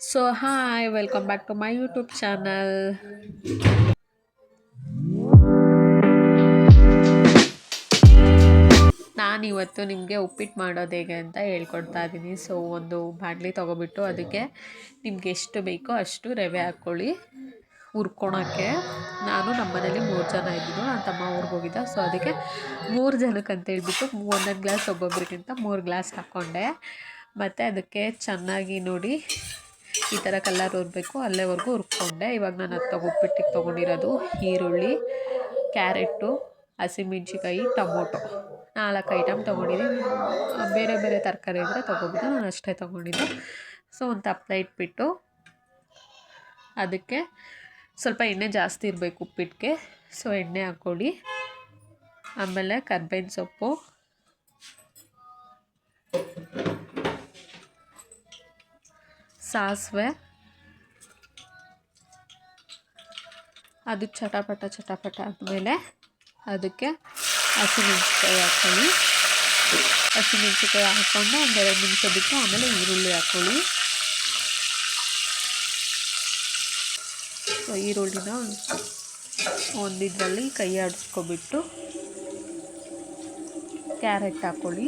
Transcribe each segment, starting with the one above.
So hi welcome back to my YouTube channel ನಾನಿವತ್ತು ನಿಮಗೆ ಉಪ್ಪಿಟ್ಟು ಮಾಡೋದು ಹೇಗೆ ಅಂತ ಹೇಳ್ಕೊಡ್ತಾ ಇದ್ದೀನಿ ಸೊ ಒಂದು ಬಾಣಲಿ ತೊಗೊಬಿಟ್ಟು ಅದಕ್ಕೆ ನಿಮ್ಗೆ ಎಷ್ಟು ಬೇಕೋ ಅಷ್ಟು ರವೆ ಹಾಕ್ಕೊಳ್ಳಿ ಹುರ್ಕೊಳಕ್ಕೆ. ನಾನು ನಮ್ಮ ಮನೇಲಿ ಮೂರು ಜನ ಇದ್ದಿದ್ದು ನನ್ನ ತಮ್ಮ ಊರಿಗೆ ಹೋಗಿದ್ದ. ಸೊ ಅದಕ್ಕೆ ಮೂರು ಜನಕ್ಕೆ ಅಂತ ಹೇಳಿಬಿಟ್ಟು ಒಂದೊಂದು ಗ್ಲಾಸ್ ಒಬ್ಬೊಬ್ಬರಿಗಿಂತ ಮೂರು ಗ್ಲಾಸ್ ಹಾಕ್ಕೊಂಡೆ ಮತ್ತು ಅದಕ್ಕೆ ಚೆನ್ನಾಗಿ ನೋಡಿ ಈ ಥರ ಕಲ್ಲರ್ ಹುರ್ಬೇಕು ಅಲ್ಲೇವರೆಗೂ ಹುರ್ಕೊಂಡೆ ಇವಾಗ ನಾನು ಅದು ತಗೋ ಉಪ್ಪಿಟ್ಟಿಗೆ ತೊಗೊಂಡಿರೋದು ಈರುಳ್ಳಿ ಕ್ಯಾರೆಟು ಹಸಿಮೆಣ್ಸಿಕಾಯಿ ಟೊಮೊಟೊ. ನಾಲ್ಕು ಐಟಮ್ ತೊಗೊಂಡಿದ್ದೀನಿ ಬೇರೆ ಬೇರೆ ತರಕಾರಿ ಇದ್ದರೆ ತೊಗೊಬೋದು. ನಾನು ಅಷ್ಟೇ ತೊಗೊಂಡಿದ್ದು. ಸೊ ಒಂದು ತಪ್ಪಲ ಇಟ್ಬಿಟ್ಟು ಅದಕ್ಕೆ ಸ್ವಲ್ಪ ಎಣ್ಣೆ ಜಾಸ್ತಿ ಇರಬೇಕು ಉಪ್ಪಿಟ್ಟಿಗೆ ಸೊ ಎಣ್ಣೆ ಹಾಕ್ಕೊಳ್ಳಿ ಆಮೇಲೆ ಕರ್ಬೇವಿನ ಸೊಪ್ಪು ಸಾಸಿವೆ. ಅದು ಚಟಪಟ ಚಟಪಟ ಆದಮೇಲೆ ಅದಕ್ಕೆ ಹಸಿಮೆಣ್ಸಿಕಾಯಿ ಹಾಕ್ಕೊಳ್ಳಿ. ಹಸಿಮೆಣಸಿಕಾಯಿ ಹಾಕ್ಕೊಂಡು ಒಂದೆರಡು ನಿಮಿಷ ಬಿಟ್ಟು ಆಮೇಲೆ ಈರುಳ್ಳಿ ಹಾಕ್ಕೊಳ್ಳಿ. ಈರುಳ್ಳಿನ ಒಂದಿದ್ರಲ್ಲಿ ಕೈ ಆಡಿಸ್ಕೊಬಿಟ್ಟು ಕ್ಯಾರೆಟ್ ಹಾಕ್ಕೊಳ್ಳಿ.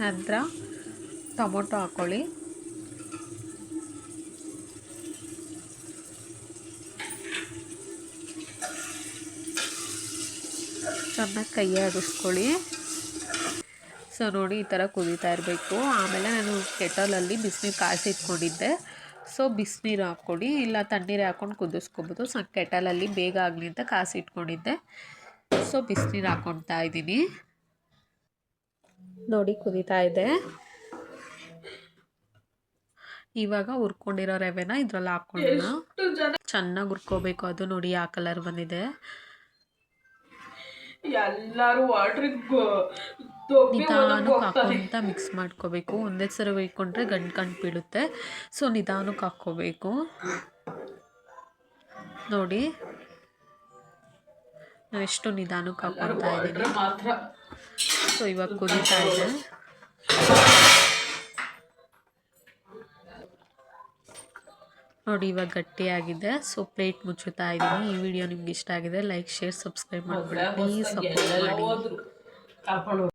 ನಂತರ ಟೊಮೊಟೊ ಹಾಕ್ಕೊಳ್ಳಿ ಚೆನ್ನಾಗಿ ಕೈ ಆಡಿಸ್ಕೊಳ್ಳಿ ಸೊ, ನೋಡಿ ಈ ಥರ ಕುದೀತಾ ಇರಬೇಕು. ಆಮೇಲೆ ನಾನು ಕೆಟಲಲ್ಲಿ ಬಿಸಿನೀರು ಕಾಯಿಸಿ ಇಟ್ಕೊಂಡಿದ್ದೆ. ಸೊ, ಬಿಸಿನೀರು ಹಾಕ್ಕೊಡಿ ಇಲ್ಲ, ತಣ್ಣೀರು ಹಾಕ್ಕೊಂಡು ಕುದಿಸ್ಕೊಬೋದು. ಸೊ, ಕೆಟಲಲ್ಲಿ ಬೇಗ ಆಗಲಿ ಅಂತ ಕಾಸಿ ಇಟ್ಕೊಂಡಿದ್ದೆ. ಸೊ, ಬಿಸಿನೀರು ಹಾಕ್ಕೊಳ್ತಾ ಇದ್ದೀನಿ. ನೋಡಿ ಕುದೀತಾ ಇದೆ. ಇವಾಗ ಹುರ್ಕೊಂಡಿರೋ ರವೆನ ಇದ್ರಲ್ಲಿ ಹಾಕೊಂಡಿಲ್ಲ ಚೆನ್ನಾಗಿ ಹುರ್ಕೋಬೇಕು ಅದು ನೋಡಿ ಆ ಕಲರ್ ಬಂದಿದೆ. ಎಲ್ಲಾರು ನಿಧಾನಕ್ಕೆ ಹಾಕೊಂತ ಮಿಕ್ಸ್ ಮಾಡ್ಕೋಬೇಕು. ಒಂದೇ ಸರಿ ಬೇಯ್ಕೊಂಡ್ರೆ ಗಂಟು ಗಂಟು ಬೀಳುತ್ತೆ. ಸೊ ನಿಧಾನಕ್ಕೆ ಹಾಕ್ಕೋಬೇಕು. ನೋಡಿ. ನಾನು ಎಷ್ಟು ನಿಧಾನಕ್ಕೆ ಹಾಕ್ಕೊತಾ ಇದ್ದೀನಿ ಮಾತ್ರ. ಸೊ ಇವಾಗ ಕುದೀತಾ ಇದೆ ನೋಡಿ ಇವಾಗ ಗಟ್ಟಿಯಾಗಿದೆ. ಸೊ ಪ್ಲೇಟ್ ಮುಚ್ಚುತ್ತಾ ಇದ್ದೀನಿ. ಈ ವಿಡಿಯೋ ನಿಮ್ಗೆ ಇಷ್ಟ ಆಗಿದೆ ಲೈಕ್ ಶೇರ್ ಸಬ್ಸ್ಕ್ರೈಬ್ ಮಾಡಿಬಿಡಿ ಪ್ಲೀಸ್ ಸಪೋರ್ಟ್ ಮಾಡಿ.